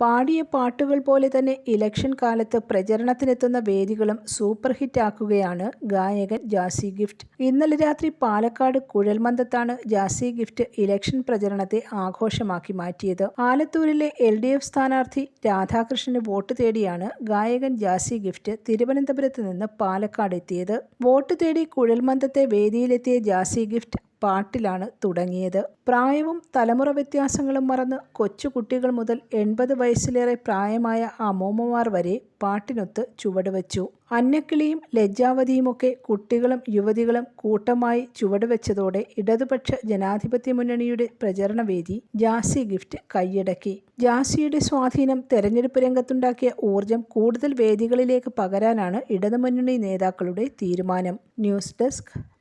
പാടിയ പാട്ടുകൾ പോലെ തന്നെ ഇലക്ഷൻ കാലത്ത് പ്രചരണത്തിനെത്തുന്ന വേദികളും സൂപ്പർ ഹിറ്റ് ആക്കുകയാണ് ഗായകൻ ജാസി ഗിഫ്റ്റ്. ഇന്നലെ രാത്രി പാലക്കാട് കുഴൽമന്ദത്താണ് ജാസി ഗിഫ്റ്റ് ഇലക്ഷൻ പ്രചരണത്തെ ആഘോഷമാക്കി മാറ്റിയത്. ആലത്തൂരിലെ എൽ ഡി എഫ് സ്ഥാനാർത്ഥി രാധാകൃഷ്ണന് വോട്ട് തേടിയാണ് ഗായകൻ ജാസി ഗിഫ്റ്റ് തിരുവനന്തപുരത്ത് നിന്ന് പാലക്കാട് എത്തിയത്. വോട്ട് തേടി കുഴൽമന്ദത്തെ വേദിയിലെത്തിയ ജാസി ഗിഫ്റ്റ് പാട്ടിലാണ് തുടങ്ങിയത്. പ്രായവും തലമുറ വ്യത്യാസങ്ങളും മറന്ന് കൊച്ചുകുട്ടികൾ മുതൽ എൺപത് വയസ്സിലേറെ പ്രായമായ അമ്മൂമ്മമാർ വരെ പാട്ടിനൊത്ത് ചുവടുവച്ചു. അന്നക്കിളിയും ലജ്ജാവതിയുമൊക്കെ കുട്ടികളും യുവതികളും കൂട്ടമായി ചുവടുവെച്ചതോടെ ഇടതുപക്ഷ ജനാധിപത്യ മുന്നണിയുടെ പ്രചരണ വേദി ജാസി ഗിഫ്റ്റ് കൈയടക്കി. ജാസിയുടെ സ്വാധീനം തെരഞ്ഞെടുപ്പ് രംഗത്തുണ്ടാക്കിയ ഊർജം കൂടുതൽ വേദികളിലേക്ക് പകരാനാണ് ഇടതുമുന്നണി നേതാക്കളുടെ തീരുമാനം. News desk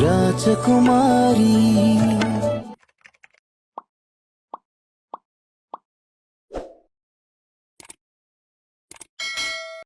Rajakumari